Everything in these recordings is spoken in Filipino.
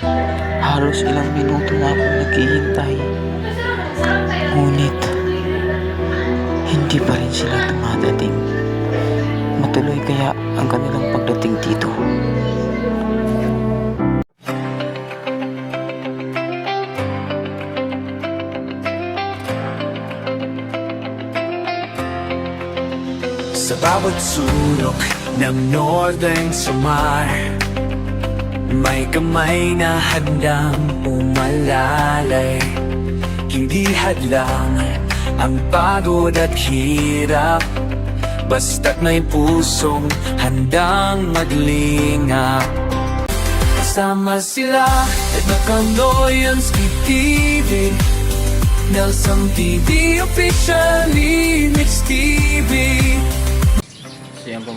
Halos ilang minuto na akong naghihintay. Ngunit, hindi pa rin sila dumadating. Matuloy kaya ang kanilang pagdating dito. Sa bawat sulok ng Northern Samar May kamay na handang umalalay Hindi hadlang ang pagod at hirap. Basta't may pusong handang maglingap. Kasama sila at Nakaloyans TV Nelson TV officially Mix TV So yan po.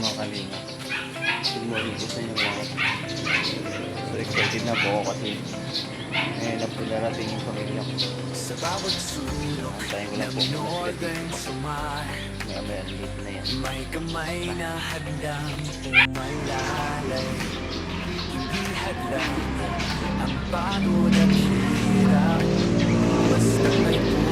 Good morning po sa inyo mga So excited na po ako kasi ngayon na po darating yung pamilya ko. Antayin ko lang po kung sila dito. Samar Maya maya late na yan. May kamay na handang umalalay Hindi hadlang ang pagod at hirap Basta may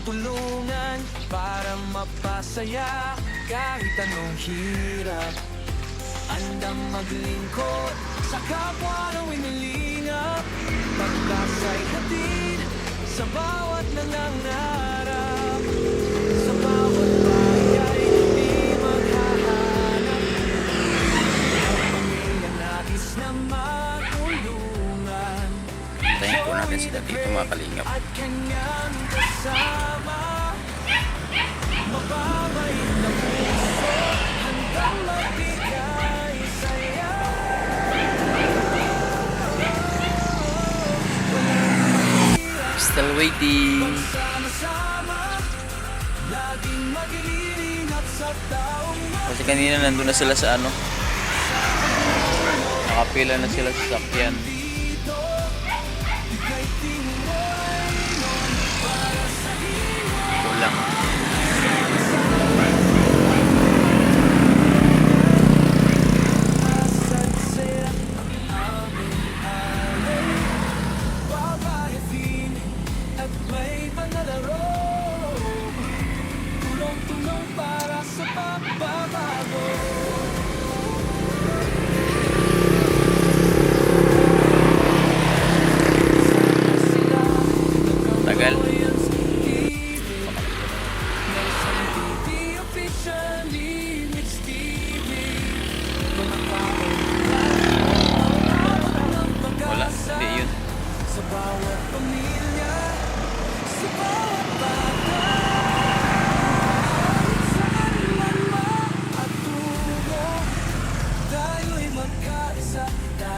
nagtutulungan Para mapasaya Kahit anong hirap. Andang maglingkod sa kapwa ng winilingap Pagkasay hatid sa bawat nangangarap Sa bawat bagay di maghahanap. Ang nais na matulungan. Antayin po natin sila dito mga kalingap. At kanyang kasama Still waiting. Kasi kanina nandun na sila sa ano. Nakapila na sila sa sakyan.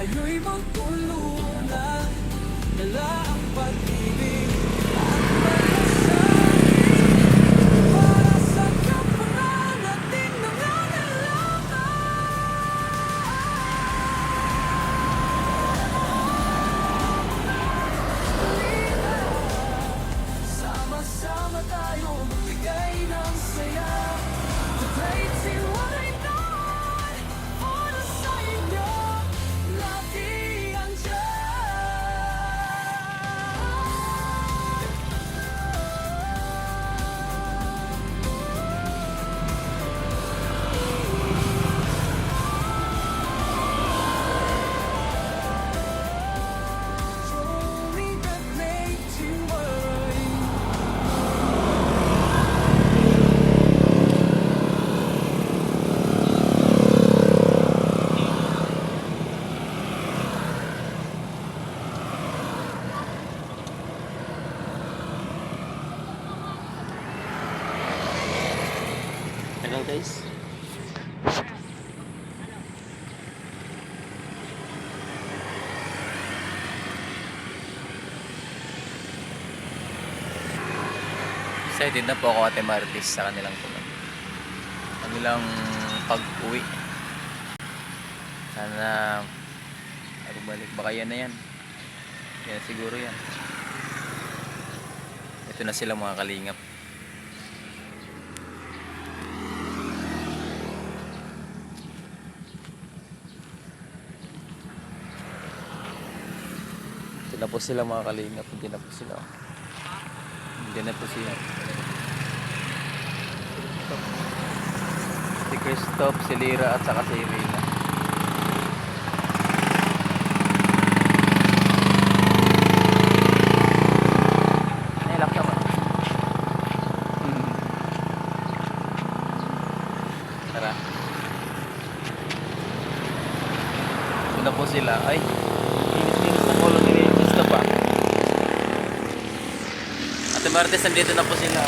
Tayo'y magtulungan. Dala ang pag-ibig guys. Excited na po ako Ate Martis sa kanilang tulong. Kanilang pag-uwi. Sana bumalik. Baka yan na yan. Yan siguro yan. Ito na sila mga kalingap. Na po sila mga kalingap. Hindi na po sila. Hindi na po sila. Si Christoph, si Lira at saka si Irina. Tara. Na po sila. Ay, linis-linis na ulo ni Gusto pa. Ate Martes, nandito na po sila.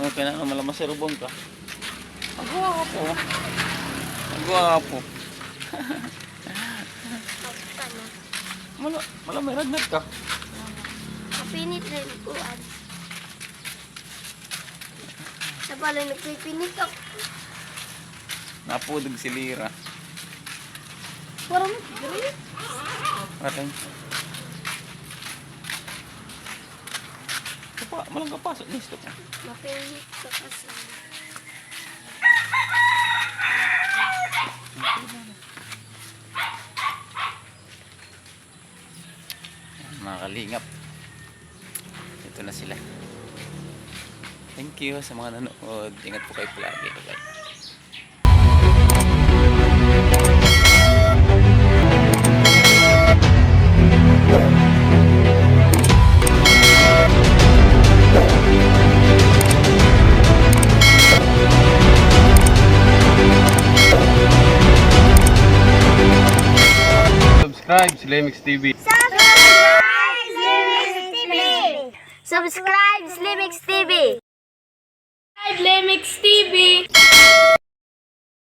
Okay na, malamang si Rubong ka. Ang gwapo. Ang gwapo. Mala, mala may ragnat ka. Kapinit rin ko. Sa pala nagpipinit ako. Napudog si Lira. Parang green. Ating. Kapa, malang kapasok ni. Mapinit ka kasi. Mga kalingap. Ito na sila. Thank you sa mga nanood. Ingat po kayo palagi. Bye-bye. Subscribe sa Lemix TV. Subscribe, Slimix TV! Subscribe, Slimix TV! Subscribe, Slimix TV!